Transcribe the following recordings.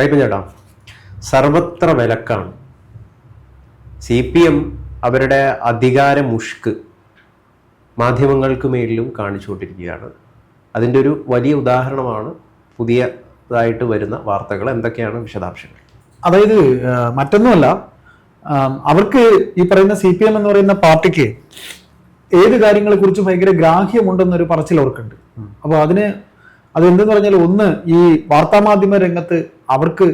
കൈപ്പൻ ചേട്ടാ സർവത്ര വിലക്കാണ്. C P M അവരുടെ അധികാര മുഷ്ക് മാധ്യമങ്ങൾക്ക് മേലിലും കാണിച്ചുകൊണ്ടിരിക്കുകയാണ്. അതിന്റെ ഒരു വലിയ ഉദാഹരണമാണ് പുതിയതായിട്ട് വരുന്ന വാർത്തകൾ. എന്തൊക്കെയാണ് വിശദാംശങ്ങൾ? അതായത് മറ്റൊന്നുമല്ല അവർക്ക് ഈ പറയുന്ന സി പി എം എന്ന് പറയുന്ന പാർട്ടിക്ക് ഏത് കാര്യങ്ങളെ കുറിച്ച് ഭയങ്കര ഗ്രാഹ്യമുണ്ടെന്നൊരു പറച്ചിൽ അവർക്കുണ്ട്. അപ്പോൾ അതിന് അത് എന്തെന്ന് പറഞ്ഞാൽ ഒന്ന് ഈ വാർത്താമാധ്യമ രംഗത്ത് അവർക്ക്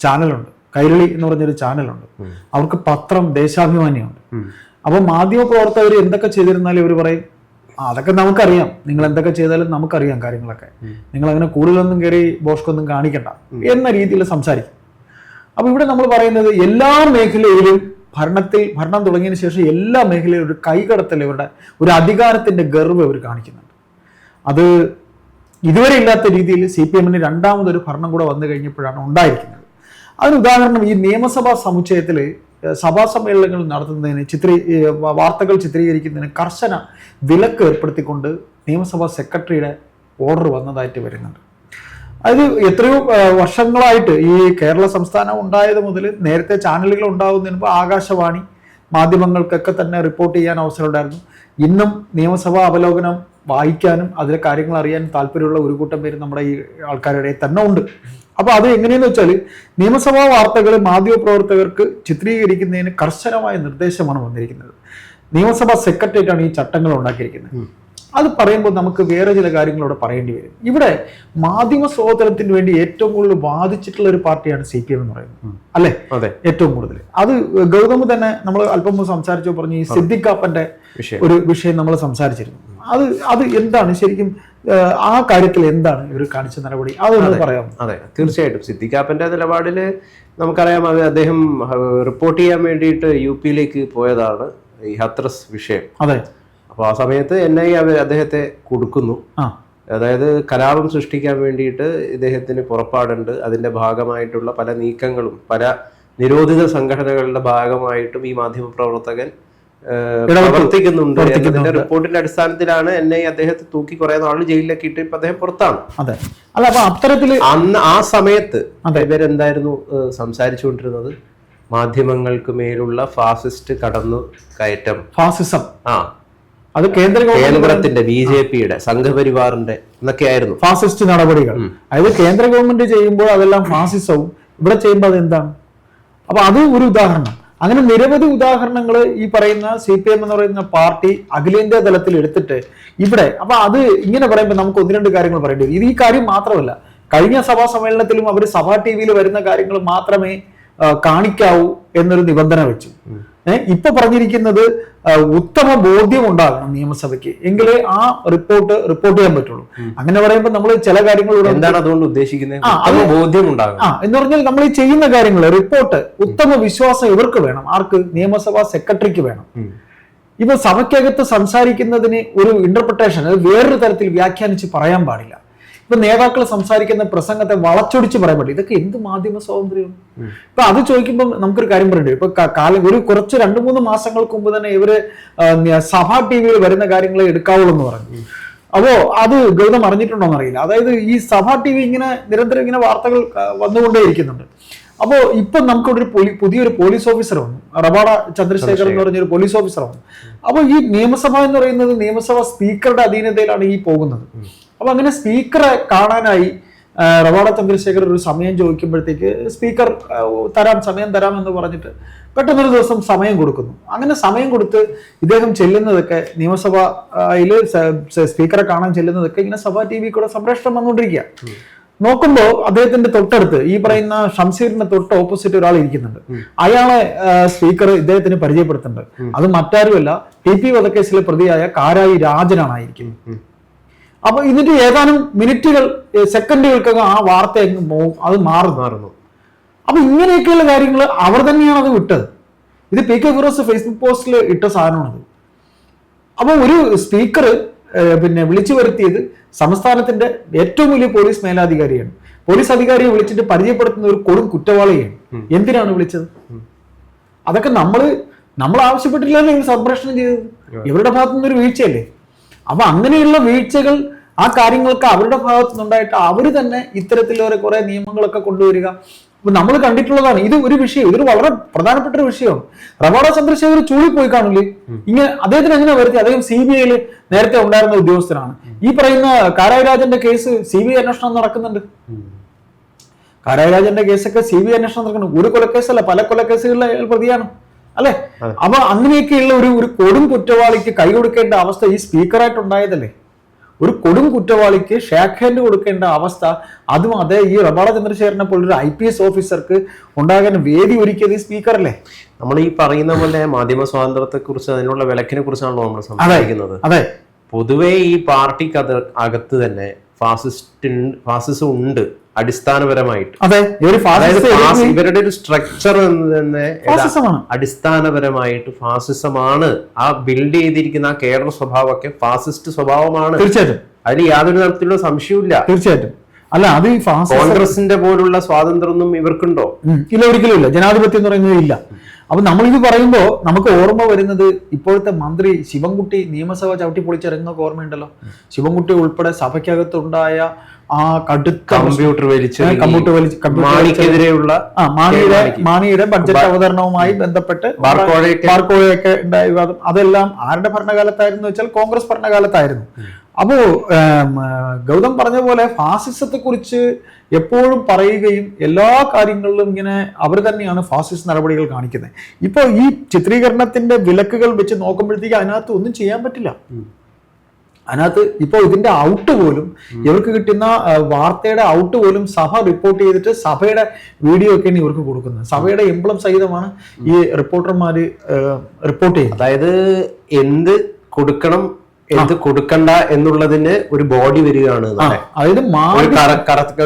ചാനലുണ്ട്. കൈരളി എന്ന് പറഞ്ഞൊരു ചാനലുണ്ട്. അവർക്ക് പത്രം ദേശാഭിമാനിയുണ്ട്. അപ്പൊ മാധ്യമ പ്രവർത്തകർ എന്തൊക്കെ ചെയ്തിരുന്നാലും ഇവർ പറയും അതൊക്കെ നമുക്കറിയാം. നിങ്ങൾ എന്തൊക്കെ ചെയ്താലും നമുക്കറിയാം കാര്യങ്ങളൊക്കെ. നിങ്ങൾ അങ്ങനെ കൂടുതലൊന്നും കയറി ബോഷ്കൊന്നും കാണിക്കണ്ട. എന്ന രീതിയിൽ സംസാരിക്കും. അപ്പൊ ഇവിടെ നമ്മൾ പറയുന്നത് എല്ലാ മേഖലയിലും ഭരണത്തിൽ ഭരണം തുടങ്ങിയതിന് ശേഷം എല്ലാ മേഖലയിലും ഒരു കൈകടത്തൽ ഇവരുടെ ഒരു അധികാരത്തിന്റെ ഗർവ് ഇവർ കാണിക്കുന്നുണ്ട്. അത് ഇതുവരെ ഇല്ലാത്ത രീതിയിൽ സി പി എമ്മിന് രണ്ടാമതൊരു ഭരണം കൂടെ വന്നു കഴിഞ്ഞപ്പോഴാണ് ഉണ്ടായിരിക്കുന്നത്. അതിന് ഉദാഹരണം ഈ നിയമസഭാ സമുച്ചയത്തിൽ സഭാ സമ്മേളനങ്ങൾ നടത്തുന്നതിന് ചിത്രീ വാർത്തകൾ ചിത്രീകരിക്കുന്നതിന് കർശന വിലക്ക് ഏർപ്പെടുത്തിക്കൊണ്ട് നിയമസഭാ സെക്രട്ടറിയുടെ ഓർഡർ വന്നതായിട്ട് വരുന്നുണ്ട്. അത് എത്രയോ വർഷങ്ങളായിട്ട് ഈ കേരള സംസ്ഥാനം ഉണ്ടായത് മുതൽ നേരത്തെ ചാനലുകൾ ഉണ്ടാകുന്നതിന് മുമ്പ് ആകാശവാണി മാധ്യമങ്ങൾക്കൊക്കെ തന്നെ റിപ്പോർട്ട് ചെയ്യാൻ അവസരം ഉണ്ടായിരുന്നു. ഇന്നും നിയമസഭാ അവലോകനം വായിക്കാനും അതിലെ കാര്യങ്ങൾ അറിയാൻ താല്പര്യമുള്ള ഒരു കൂട്ടം പേര് നമ്മുടെ ഈ ആൾക്കാരുടെ തന്നെ ഉണ്ട്. അപ്പോൾ അത് എങ്ങനെയെന്ന് വെച്ചാൽ നിയമസഭാ വാർത്തകൾ മാധ്യമപ്രവർത്തകർക്ക് ചിത്രീകരിക്കുന്നതിന് കർശനമായ നിർദ്ദേശമാണ് വന്നിരിക്കുന്നത്. നിയമസഭാ സെക്രട്ടേറിയറ്റാണ് ഈ ചട്ടങ്ങൾ ഉണ്ടാക്കിയിരിക്കുന്നത്. അത് പറയുമ്പോൾ നമുക്ക് വേറെ ചില കാര്യങ്ങളോട് പറയേണ്ടി വരും. ഇവിടെ മാധ്യമ സ്വാതന്ത്ര്യത്തിന് വേണ്ടി ഏറ്റവും കൂടുതൽ വാദിച്ചിട്ടുള്ള ഒരു പാർട്ടിയാണ് സി പി എം എന്ന് പറയുന്നത്. അല്ലെ? അതെ. ഏറ്റവും കൂടുതൽ. അത് ഗൗതം തന്നെ നമ്മൾ അല്പം സംസാരിച്ചോ സംസാരിച്ചു പറഞ്ഞു ഈ സിദ്ദിഖാപ്പന്റെ ഒരു വിഷയം നമ്മൾ സംസാരിച്ചിരുന്നു. അത് അത് എന്താണ്? ശരിക്കും ആ കാര്യത്തിൽ എന്താണ് ഇവർ കാണിച്ച നടപടി? അതൊന്ന് പറയാം അതെ. തീർച്ചയായിട്ടും. സിദ്ദിഖാപ്പന്റെ നിലപാടിൽ നമുക്കറിയാം അത് അദ്ദേഹം റിപ്പോർട്ട് ചെയ്യാൻ വേണ്ടിയിട്ട് യു പിയിലേക്ക് പോയതാണ് ഈ ഹത്രസ് വിഷയം. അതെ. അപ്പോൾ ആ സമയത്ത് എൻ ഐ അവർ അദ്ദേഹത്തെ കൊടുക്കുന്നു. അതായത് കലാപം സൃഷ്ടിക്കാൻ വേണ്ടിയിട്ട് ഇദ്ദേഹത്തിന് പുറപ്പാടുണ്ട്. അതിന്റെ ഭാഗമായിട്ടുള്ള പല നീക്കങ്ങളും പല നിരോധിത സംഘടനകളുടെ ഭാഗമായിട്ടും ഈ മാധ്യമ പ്രവർത്തകൻ പ്രവർത്തിക്കുന്നുണ്ട്. എന്നതിന്റെ റിപ്പോർട്ടിന്റെ അടിസ്ഥാനത്തിലാണ് എന്നെ അദ്ദേഹത്തെ തൂക്കി കുറെ നാൾ ജയിലിലൊക്കെ ഇട്ട് ഇപ്പൊ അദ്ദേഹം പുറത്താണ്. അതെ. അല്ല അപ്പൊ അത്തരത്തിൽ അന്ന് ആ സമയത്ത്. ഇവരെന്തായിരുന്നു സംസാരിച്ചുകൊണ്ടിരുന്നത്? മാധ്യമങ്ങൾക്ക് മേലുള്ള ഫാസിസ്റ്റ് കടന്നു കയറ്റം. ഫാസിസം. ആ. അത് കേന്ദ്ര കേന്ദ്രത്തിന്റെ ബി ജെ പിയുടെ സംഘപരിവാറിന്റെ എന്നൊക്കെയായിരുന്നു. ഫാസിസ്റ്റ് നടപടികൾ. അതായത് കേന്ദ്ര ഗവൺമെന്റ് ചെയ്യുമ്പോൾ അതെല്ലാം ഫാസിസവും ഇവിടെ ചെയ്യുമ്പോൾ അത് എന്താണ് അപ്പൊ അത് ഒരു ഉദാഹരണം. അങ്ങനെ നിരവധി ഉദാഹരണങ്ങൾ ഈ പറയുന്ന സി പി എം എന്ന് പറയുന്ന പാർട്ടി അഖിലേന്ത്യാ തലത്തിൽ എടുത്തിട്ട് ഇവിടെ അപ്പൊ അത് ഇങ്ങനെ പറയുമ്പോൾ നമുക്ക് ഒന്ന് രണ്ട് കാര്യങ്ങൾ പറയേണ്ടി വരും. ഇത് ഈ കാര്യം മാത്രമല്ല കഴിഞ്ഞ സഭാ സമ്മേളനത്തിലും അവർ സഭാ ടി വിയിൽ വരുന്ന കാര്യങ്ങൾ മാത്രമേ കാണിക്കാവൂ. എന്നൊരു നിബന്ധന വെച്ചു. ഇപ്പൊ പറഞ്ഞിരിക്കുന്നത് ഉത്തമ ബോധ്യം ഉണ്ടാകണം നിയമസഭയ്ക്ക്. എങ്കിലേ ആ റിപ്പോർട്ട് റിപ്പോർട്ട് ചെയ്യാൻ പറ്റുള്ളൂ. അങ്ങനെ പറയുമ്പോൾ നമ്മൾ ചില കാര്യങ്ങൾ എന്താണ് അതുകൊണ്ട് ഉദ്ദേശിക്കുന്നത്? ബോധ്യം ഉണ്ടാകും ആ എന്ന് പറഞ്ഞാൽ നമ്മൾ ഈ ചെയ്യുന്ന കാര്യങ്ങൾ റിപ്പോർട്ട് ഉത്തമ വിശ്വാസം ഇവർക്ക് വേണം. ആർക്ക്? നിയമസഭാ സെക്രട്ടറിക്ക് വേണം. ഇപ്പൊ സഭയ്ക്കകത്ത് സംസാരിക്കുന്നതിന് ഒരു ഇന്റർപ്രിട്ടേഷൻ വേറൊരു തരത്തിൽ വ്യാഖ്യാനിച്ച് പറയാൻ പാടില്ല. ഇപ്പൊ നേതാക്കൾ സംസാരിക്കുന്ന പ്രസംഗത്തെ വളച്ചൊടിച്ച് പറയാൻ പറ്റില്ല. ഇതൊക്കെ എന്ത് മാധ്യമ സ്വാതന്ത്ര്യം? ഇപ്പൊ അത് ചോദിക്കുമ്പോൾ നമുക്കൊരു കാര്യം പറയേണ്ടി വരും. ഇപ്പൊ കാലം ഒരു കുറച്ച് രണ്ടു മൂന്ന് മാസങ്ങൾക്ക് മുമ്പ് തന്നെ ഇവർ സഭാ ടി വിയിൽ വരുന്ന കാര്യങ്ങളെ എടുക്കാവുള്ളൂ എന്ന് പറഞ്ഞു. അപ്പോ അത് ഗൗതം അറിഞ്ഞിട്ടുണ്ടോ എന്നറിയില്ല. അതായത് ഈ സഭാ ടി വി ഇങ്ങനെ നിരന്തരം ഇങ്ങനെ വാർത്തകൾ വന്നുകൊണ്ടേയിരിക്കുന്നുണ്ട്. അപ്പോ ഇപ്പൊ നമുക്കിവിടെ ഒരു പുതിയൊരു പോലീസ് ഓഫീസർ വന്നു. റബാഡ ചന്ദ്രശേഖർ എന്ന് പറഞ്ഞൊരു പോലീസ് ഓഫീസർ വന്നു. അപ്പോൾ ഈ നിയമസഭ എന്ന് പറയുന്നത് നിയമസഭ സ്പീക്കറുടെ അധീനതയിലാണ് ഈ പോകുന്നത്. അപ്പൊ അങ്ങനെ സ്പീക്കറെ കാണാനായി റവാട റവാഡ ചന്ദ്രശേഖർ ഒരു സമയം ചോദിക്കുമ്പോഴത്തേക്ക് സ്പീക്കർ തരാം സമയം തരാം എന്ന് പറഞ്ഞിട്ട് പെട്ടെന്നൊരു ദിവസം സമയം കൊടുക്കുന്നു. അങ്ങനെ സമയം കൊടുത്ത് ഇദ്ദേഹം ചെല്ലുന്നതൊക്കെ നിയമസഭയിൽ സ്പീക്കറെ കാണാൻ ചെല്ലുന്നതൊക്കെ ഇങ്ങനെ സഭാ ടി വി കൂടെ സംപ്രേഷണം വന്നുകൊണ്ടിരിക്കുക. നോക്കുമ്പോ അദ്ദേഹത്തിന്റെ തൊട്ടടുത്ത് ഈ പറയുന്ന ഷംസീറിന്റെ തൊട്ട് ഓപ്പോസിറ്റ് ഒരാൾ ഇരിക്കുന്നുണ്ട്. അയാളെ സ്പീക്കർ ഇദ്ദേഹത്തിന് പരിചയപ്പെടുത്തുന്നുണ്ട്. അത് മറ്റാരുമല്ല ടി പി വധക്കേസിലെ പ്രതിയായ കാരായി രാജനാണ് ആയിരിക്കുന്നത് അപ്പൊ ഇതിന്റെ ഏതാനും മിനിറ്റുകൾ സെക്കൻഡുകൾക്കൊക്കെ ആ വാർത്ത അങ്ങ് പോവും അത് മാറി മാറുന്നു. അപ്പൊ ഇങ്ങനെയൊക്കെയുള്ള കാര്യങ്ങൾ അവർ തന്നെയാണ് അത് വിട്ടത്. ഇത് പി കെ ഫിറോസ് ഫേസ്ബുക്ക് പോസ്റ്റിൽ ഇട്ട സാധനമാണത്. അപ്പൊ ഒരു സ്പീക്കർ പിന്നെ വിളിച്ചു വരുത്തിയത് സംസ്ഥാനത്തിന്റെ ഏറ്റവും വലിയ പോലീസ് മേലാധികാരിയാണ്. പോലീസ് അധികാരിയെ വിളിച്ചിട്ട് പരിചയപ്പെടുത്തുന്ന ഒരു കൊടും കുറ്റവാളിയാണ്. എന്തിനാണ് വിളിച്ചത്? അതൊക്കെ നമ്മൾ നമ്മൾ ആവശ്യപ്പെട്ടില്ലല്ലോ ഇവർ സംപ്രേഷണം ചെയ്തത്. ഇവരുടെ ഭാഗത്തുനിന്ന് ഒരു വീഴ്ചയല്ലേ? അപ്പൊ അങ്ങനെയുള്ള വീഴ്ചകൾ ആ കാര്യങ്ങളൊക്കെ അവരുടെ ഭാഗത്തു നിന്നുണ്ടായിട്ട് അവർ തന്നെ ഇത്തരത്തിലുള്ള കുറെ നിയമങ്ങളൊക്കെ കൊണ്ടുവരിക. അപ്പൊ നമ്മൾ കണ്ടിട്ടുള്ളതാണ്. ഇത് ഒരു വിഷയം. ഇതൊരു വളരെ പ്രധാനപ്പെട്ട ഒരു വിഷയമാണ്. റവാഡ ചന്ദ്രശേഖർ പോയി കാണില്ലേ ഇങ്ങനെ അദ്ദേഹത്തിന് എങ്ങനെ വരുത്തി അദ്ദേഹം സി ബി ഐയിൽ നേരത്തെ ഉണ്ടായിരുന്ന ഉദ്യോഗസ്ഥനാണ്. ഈ പറയുന്ന കാരായരാജന്റെ കേസ് സി ബി ഐ അന്വേഷണം നടക്കുന്നുണ്ട്. കാരായരാജന്റെ കേസൊക്കെ സി ബി ഐ അന്വേഷണം നടക്കുന്നു ഒരു കൊലക്കേസല്ല പല കൊലക്കേസുകളിലെ പ്രതിയാണ്. അല്ലെ? അപ്പൊ അങ്ങനെയൊക്കെയുള്ള ഒരു ഒരു കൊടും കുറ്റവാളിക്ക് കൈ കൊടുക്കേണ്ട അവസ്ഥ ഈ സ്പീക്കറായിട്ട് ഉണ്ടായതല്ലേ ഒരു കൊടും കുറ്റവാളിക്ക് ഷേക്ക് ഹാൻഡ് കൊടുക്കേണ്ട അവസ്ഥ അതും അതെ ഈ റബാള ചന്ദ്രശേഖരനെ ഒരു ഐ പി എസ് ഓഫീസർക്ക് ഉണ്ടാകാൻ വേദി ഒരുക്കിയത് ഈ സ്പീക്കറല്ലേ? നമ്മൾ ഈ പറയുന്ന പോലെ മാധ്യമ സ്വാതന്ത്ര്യത്തെ കുറിച്ച് അതിനുള്ള വിലക്കിനെ കുറിച്ചാണല്ലോ നമ്മൾ സംസാരിക്കുന്നത്. അതെ. പൊതുവേ ഈ പാർട്ടിക്ക് അത് അകത്ത് തന്നെ ഫാസിസ്റ്റ് ഫാസിസം ഉണ്ട് അടിസ്ഥാനപരമായിട്ട്. അതെ ഇവരുടെ ഒരു സ്ട്രക്ചർ തന്നെ അടിസ്ഥാനപരമായിട്ട് ഫാസിസമാണ്. ആ ബിൽഡ് ചെയ്തിരിക്കുന്ന ആ കേരള സ്വഭാവമൊക്കെ ഫാസിസ്റ്റ് സ്വഭാവമാണ്. തീർച്ചയായിട്ടും. അതിൽ യാതൊരു തരത്തിലുള്ള സംശയവുമില്ല. തീർച്ചയായിട്ടും. അല്ല അത് കോൺഗ്രസിന്റെ പോലുള്ള സ്വാതന്ത്ര്യമൊന്നും ഇവർക്കുണ്ടോ. ഇല്ല ഒരിക്കലും ഇല്ല. ജനാധിപത്യം എന്ന് പറയുന്നത് ഇല്ല. അപ്പൊ നമ്മളിത് പറയുമ്പോൾ നമുക്ക് ഓർമ്മ വരുന്നത് ഇപ്പോഴത്തെ മന്ത്രി ശിവൻകുട്ടി നിയമസഭ ചവിട്ടി പൊളിച്ചിറങ്ങുന്നൊക്കെ ഓർമ്മയുണ്ടല്ലോ. ശിവൻകുട്ടി ഉൾപ്പെടെ സഭയ്ക്കകത്തുണ്ടായ ആ കടുത്ത കമ്പ്യൂട്ടർ വലിച്ച് കമ്പ്യൂട്ടർ വലിച്ച് മാണിക്കെതിരെയുള്ള ആ മാണിയുടെ മാണിയുടെ ബഡ്ജറ്റ് അവതരണവുമായി ബന്ധപ്പെട്ട് ബാർക്കോഴയൊക്കെ ഉണ്ടായ. വിവാദം അതെല്ലാം ആരുടെ ഭരണകാലത്തായിരുന്നു വെച്ചാൽ കോൺഗ്രസ് ഭരണകാലത്തായിരുന്നു. അപ്പോ ഗൗതം പറഞ്ഞ പോലെ ഫാസിസത്തെ കുറിച്ച് എപ്പോഴും പറയുകയും എല്ലാ കാര്യങ്ങളിലും ഇങ്ങനെ അവർ തന്നെയാണ് ഫാസിസ്റ്റ് നടപടികൾ കാണിക്കുന്നത്. ഇപ്പോൾ ഈ ചിത്രീകരണത്തിന്റെ വിലക്കുകൾ വെച്ച് നോക്കുമ്പോഴത്തേക്ക് അതിനകത്ത് ഒന്നും ചെയ്യാൻ പറ്റില്ല. അതിനകത്ത് ഇപ്പോൾ ഇതിന്റെ ഔട്ട് പോലും ഇവർക്ക് കിട്ടുന്ന വാർത്തയുടെ ഔട്ട് പോലും സഭ റിപ്പോർട്ട് ചെയ്തിട്ട് സഭയുടെ വീഡിയോ ഒക്കെയാണ് ഇവർക്ക് കൊടുക്കുന്നത്. സഭയുടെ എംബ്ലം സഹിതമാണ് ഈ റിപ്പോർട്ടർമാര് റിപ്പോർട്ട് ചെയ്യുന്നത്. അതായത് എന്ത് കൊടുക്കണം എന്ത് കൊടുക്കണ്ട എന്നുള്ളതിന് ഒരു ബോഡി വരികയാണ് അതായത്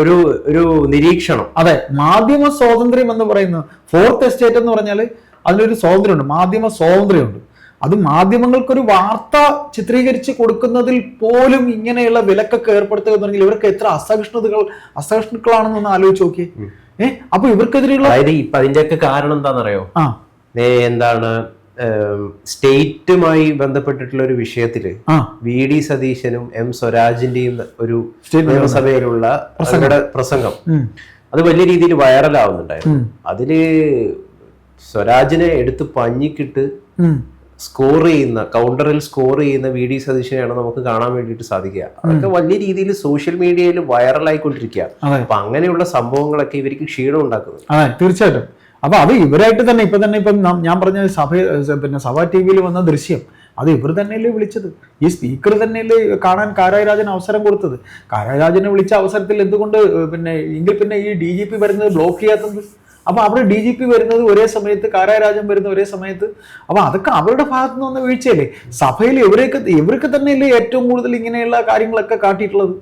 ഒരു ഒരു നിരീക്ഷണം. അതെ മാധ്യമ സ്വാതന്ത്ര്യം എന്ന് പറയുന്നത് ഫോർത്ത് എസ്റ്റേറ്റ് എന്ന് പറഞ്ഞാൽ അതിലൊരു സ്വാതന്ത്ര്യമുണ്ട് മാധ്യമ സ്വാതന്ത്ര്യമുണ്ട്. അത് മാധ്യമങ്ങൾക്കൊരു വാർത്ത ചിത്രീകരിച്ച് കൊടുക്കുന്നതിൽ പോലും ഇങ്ങനെയുള്ള വിലക്കൊക്കെ ഏർപ്പെടുത്തുക എന്ന് പറഞ്ഞാൽ ഇവർക്ക് എത്ര അസഹിഷ്ണുതകൾ അസഹിഷ്ണുക്കളാണെന്നൊന്ന് ആലോചിച്ച് നോക്കി ഏഹ് അപ്പൊ ഇവർക്കെതിരെയുള്ള അതായത് ഇപ്പൊ അതിന്റെയൊക്കെ കാരണം എന്താണെന്നറിയോ? എന്താണ്? സ്റ്റേറ്റുമായി ബന്ധപ്പെട്ടിട്ടുള്ള ഒരു വിഷയത്തിൽ വി ഡി സതീശനും എം സ്വരാജിന്റെയും ഒരു നിയമസഭയിലുള്ള പ്രസംഗം. അത് വലിയ രീതിയിൽ വൈറലാവുന്നുണ്ടായിരുന്നു. ആവുന്നുണ്ടായിരുന്നു അതിൽ സ്വരാജിനെ എടുത്ത് പഞ്ഞിക്കിട്ട് സ്കോർ ചെയ്യുന്ന കൗണ്ടറിൽ സ്കോർ ചെയ്യുന്ന വി ഡി സതീശനെയാണ് നമുക്ക് കാണാൻ വേണ്ടിയിട്ട് സാധിക്കുക. അതൊക്കെ വലിയ രീതിയിൽ സോഷ്യൽ മീഡിയയിൽ വൈറലായിക്കൊണ്ടിരിക്കുക. അപ്പൊ അങ്ങനെയുള്ള സംഭവങ്ങളൊക്കെ ഇവർക്ക് ക്ഷീണം ഉണ്ടാക്കുന്നു. തീർച്ചയായിട്ടും. അപ്പൊ അത് ഇവരായിട്ട് തന്നെ ഇപ്പൊ തന്നെ ഇപ്പം ഞാൻ പറഞ്ഞ സഭ പിന്നെ സഭ ടി വിയിൽ വന്ന ദൃശ്യം അത് ഇവർ തന്നെയല്ലേ വിളിച്ചത്? ഈ സ്പീക്കർ തന്നെയല്ലേ കാണാൻ കാരായരാജന് അവസരം കൊടുത്തത്? കാരായരാജനെ വിളിച്ച അവസരത്തിൽ എന്തുകൊണ്ട് പിന്നെ എങ്കിൽ പിന്നെ ഈ ഡി ജി പി വരുന്നത് ബ്ലോക്ക് ചെയ്യാത്തത്? അപ്പൊ അവിടെ ഡി ജി പി വരുന്നത് ഒരേ സമയത്ത് കാരാരാജൻ വരുന്ന ഒരേ സമയത്ത്. അപ്പൊ അതൊക്കെ അവരുടെ ഭാഗത്ത് നിന്ന് വന്ന വീഴ്ചയല്ലേ? സഭയിൽ ഇവരെയൊക്കെ ഇവർക്ക് തന്നെയല്ലേ ഏറ്റവും കൂടുതൽ ഇങ്ങനെയുള്ള കാര്യങ്ങളൊക്കെ കാട്ടിയിട്ടുള്ളത്.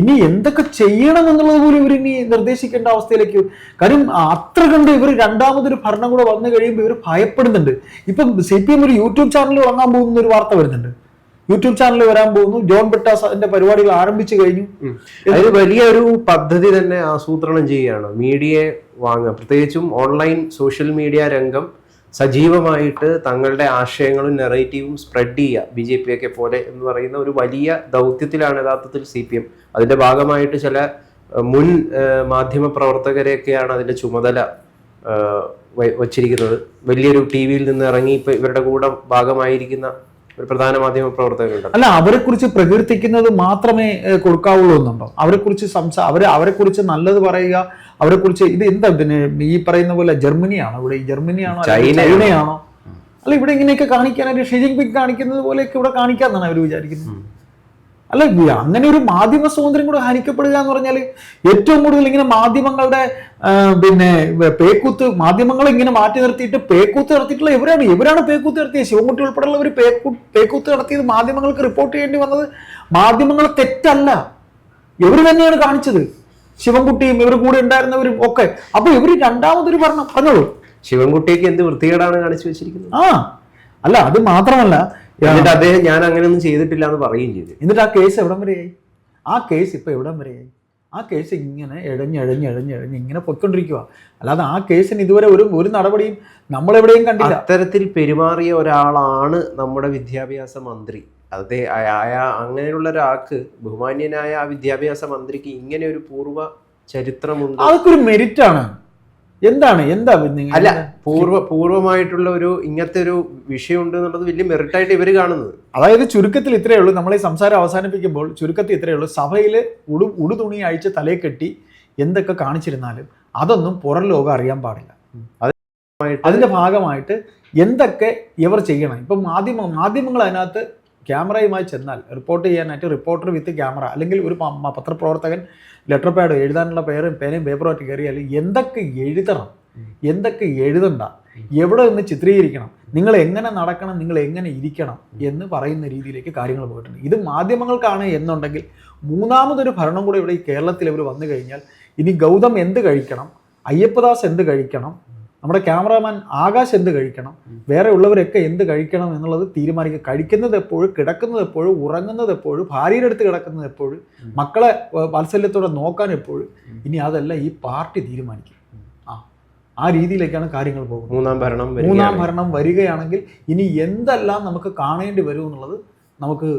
ഇനി എന്തൊക്കെ ചെയ്യണം എന്നുള്ളത് പോലും ഇവർ ഇനി നിർദ്ദേശിക്കേണ്ട അവസ്ഥയിലേക്ക് കാര്യം അത്ര കണ്ട് ഇവർ രണ്ടാമതൊരു ഭരണം കൂടെ വന്നു കഴിയുമ്പോൾ ഇവർ ഭയപ്പെടുന്നുണ്ട്. ഇപ്പം സി പി എം ഒരു യൂട്യൂബ് ചാനൽ തുടങ്ങാൻ പോകുന്ന ഒരു വാർത്ത വരുന്നുണ്ട്. യൂട്യൂബ് ചാനൽ വരാൻ പോകുന്നു. ജോൺ ബ്രിട്ടാസ് അതിന്റെ പരിപാടികൾ ആരംഭിച്ചു കഴിഞ്ഞു. അതിന് വലിയൊരു പദ്ധതി തന്നെ ആസൂത്രണം ചെയ്യുകയാണ്. മീഡിയയെ വാങ്ങുക. പ്രത്യേകിച്ചും ഓൺലൈൻ സോഷ്യൽ മീഡിയ രംഗം സജീവമായിട്ട് തങ്ങളുടെ ആശയങ്ങളും നെറേറ്റീവും സ്പ്രെഡ് ചെയ്യുക. ബി ജെ പി ഒക്കെ പോലെ എന്ന് പറയുന്ന ഒരു വലിയ ദൗത്യത്തിലാണ് യഥാർത്ഥത്തിൽ സി പി എം അതിന്റെ ഭാഗമായിട്ട് ചില മുൻ മാധ്യമ പ്രവർത്തകരെയൊക്കെയാണ് അതിന്റെ ചുമതല വച്ചിരിക്കുന്നത്. വലിയൊരു ടി വിയിൽ നിന്ന് ഇറങ്ങി ഇപ്പൊ ഇവരുടെ കൂടെ ഭാഗമായിരിക്കുന്ന ഒരു പ്രധാന മാധ്യമ പ്രവർത്തകരുണ്ട്. അല്ല അവരെ കുറിച്ച് പ്രകീർത്തിക്കുന്നത് മാത്രമേ കൊടുക്കാവുള്ളൂ എന്നുണ്ടോ? അവരെ കുറിച്ച് സംസാ അവരെ അവരെ കുറിച്ച് നല്ലത് പറയുക അവരെ കുറിച്ച് ഇത് എന്താ പിന്നെ ഈ പറയുന്ന പോലെ ജർമ്മനിയാണോ ഇവിടെ? ജർമ്മനിയാണോ ചൈനയാണോ? അല്ല ഇവിടെ ഇങ്ങനെയൊക്കെ കാണിക്കാനായിട്ട് ഷീജിങ് ജിൻപിങ് കാണിക്കുന്നത് പോലെയൊക്കെ ഇവിടെ കാണിക്കാന്നാണ് അവർ വിചാരിക്കുന്നത്. അല്ല അങ്ങനെ ഒരു മാധ്യമ സ്വാതന്ത്ര്യം കൂടെ ഹനിക്കപ്പെടുക എന്ന് പറഞ്ഞാൽ ഏറ്റവും കൂടുതൽ ഇങ്ങനെ മാധ്യമങ്ങളുടെ പിന്നെ പേക്കൂത്ത് മാധ്യമങ്ങളെ ഇങ്ങനെ മാറ്റി നിർത്തിയിട്ട് പേക്കൂത്ത് നടത്തിയിട്ടുള്ള ഇവരാണ്. ഇവരാണ് പേക്കൂത്ത് നടത്തിയത്. ശിവൻകുട്ടി ഒരു പേക്കൂ പേക്കൂത്ത് നടത്തിയത് മാധ്യമങ്ങൾക്ക് റിപ്പോർട്ട് ചെയ്യേണ്ടി വന്നത് മാധ്യമങ്ങൾ തെറ്റല്ല. ഇവർ തന്നെയാണ് കാണിച്ചത്. ശിവൻകുട്ടിയും ഇവർ കൂടെ ഉണ്ടായിരുന്നവരും ഒക്കെ. അപ്പൊ ഇവർ രണ്ടാമതൊരു പറഞ്ഞു പറഞ്ഞോളൂ. ശിവൻകുട്ടിയൊക്കെ എന്ത് വൃത്തികേടാണ് കാണിച്ചു വെച്ചിരിക്കുന്നത്? ആ അല്ല അത് മാത്രമല്ല എന്നിട്ട് അദ്ദേഹം ഞാൻ അങ്ങനെയൊന്നും ചെയ്തിട്ടില്ല എന്ന് പറയുകയും ചെയ്തു. എന്നിട്ട് ആ കേസ് എവിടം വരെയായി? ആ കേസ് ഇപ്പൊ എവിടം വരെയായി? ആ കേസ് ഇങ്ങനെ എഴഞ്ഞ് ഇങ്ങനെ പൊയ്ക്കൊണ്ടിരിക്കുക അല്ലാതെ ആ കേസിന് ഇതുവരെ ഒരു ഒരു നടപടിയും നമ്മളെവിടെയും കണ്ടില്ല. അത്തരത്തിൽ പെരുമാറിയ ഒരാളാണ് നമ്മുടെ വിദ്യാഭ്യാസ മന്ത്രി. അതെ ആയ അങ്ങനെയുള്ള ഒരാൾക്ക് ബഹുമാന്യനായ ആ വിദ്യാഭ്യാസ മന്ത്രിക്ക് ഇങ്ങനെ ഒരു പൂർവ ചരിത്രമുണ്ട് അതൊക്കെ ഒരു മെരിറ്റ് ആണ്. എന്താണ്? എന്താ അല്ല പൂർവ പൂർവമായിട്ടുള്ള ഒരു ഇങ്ങനത്തെ ഒരു വിഷയം ഉണ്ട് എന്നുള്ളത് വലിയ മെറിറ്റായിട്ട് ഇവർ കാണുന്നത്. അതായത് ചുരുക്കത്തിൽ ഇത്രയേ ഉള്ളൂ. നമ്മൾ ഈ സംസാരം അവസാനിപ്പിക്കുമ്പോൾ ചുരുക്കത്തിൽ ഇത്രയേ ഉള്ളൂ. സഭയിൽ ഉടു ഉടുതുണി അഴിച്ച് തലയെ കെട്ടി എന്തൊക്കെ കാണിച്ചിരുന്നാലും അതൊന്നും പുറം ലോകം അറിയാൻ പാടില്ല. അതിന്റെ ഭാഗമായിട്ട് എന്തൊക്കെ ഇവർ ചെയ്യണം? ഇപ്പം മാധ്യമ മാധ്യമങ്ങൾ അതിനകത്ത് ക്യാമറയുമായി ചെന്നാൽ റിപ്പോർട്ട് ചെയ്യാനായിട്ട് റിപ്പോർട്ടർ വിത്ത് ക്യാമറ അല്ലെങ്കിൽ ഒരു പത്രപ്രവർത്തകൻ ലെറ്റർ പാഡ് എഴുതാനുള്ള പേരും പേനയും പേപ്പറുമായിട്ട് കയറിയാൽ എന്തൊക്കെ എഴുതണം എന്തൊക്കെ എഴുതണ്ട എവിടെ നിന്ന് ചിത്രീകരിക്കണം നിങ്ങൾ എങ്ങനെ നടക്കണം നിങ്ങൾ എങ്ങനെ ഇരിക്കണം എന്ന് പറയുന്ന രീതിയിലേക്ക് കാര്യങ്ങൾ പോയിട്ടുണ്ട്. ഇത് മാധ്യമങ്ങൾക്കാണ് എന്നുണ്ടെങ്കിൽ മൂന്നാമതൊരു ഭരണം കൂടെ ഇവിടെ ഈ കേരളത്തിൽ ഇവർ വന്നു കഴിഞ്ഞാൽ ഇനി ഗൗതം എന്ത് കഴിക്കണം അയ്യപ്പദാസ് എന്ത് കഴിക്കണം നമ്മുടെ ക്യാമറാമാൻ ആകാശ് എന്ത് കഴിക്കണം? വേറെ ഉള്ളവരൊക്കെ എന്ത് കഴിക്കണം എന്നുള്ളത് തീരുമാനിക്കുക. കഴിക്കുന്നത് എപ്പോഴും കിടക്കുന്നത് എപ്പോഴും ഉറങ്ങുന്നത് എപ്പോഴും ഭാര്യയുടെ അടുത്ത് കിടക്കുന്നത് എപ്പോഴും മക്കളെ വാത്സല്യത്തോടെ നോക്കാൻ എപ്പോഴും. ഇനി അതല്ല ഈ പാർട്ടി തീരുമാനിക്കും. ആ ആ രീതിയിലേക്കാണ് കാര്യങ്ങൾ പോകുന്നത്. മൂന്നാം ഭരണം മൂന്നാം ഭരണം വരികയാണെങ്കിൽ ഇനി എന്തെല്ലാം നമുക്ക് കാണേണ്ടി വരും എന്നുള്ളത് നമുക്ക്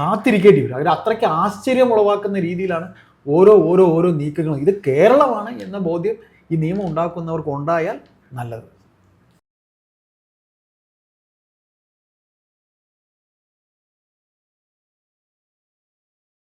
കാത്തിരിക്കേണ്ടി വരും. അതിന് അത്രയ്ക്ക് ആശ്ചര്യം ഉളവാക്കുന്ന രീതിയിലാണ് ഓരോ ഓരോ ഓരോ നീക്കങ്ങളും. ഇത് കേരളമാണ് എന്ന ബോധ്യം ഈ നിയമം ഉണ്ടാക്കുന്നവർക്ക് ഉണ്ടായാൽ നല്ലത്.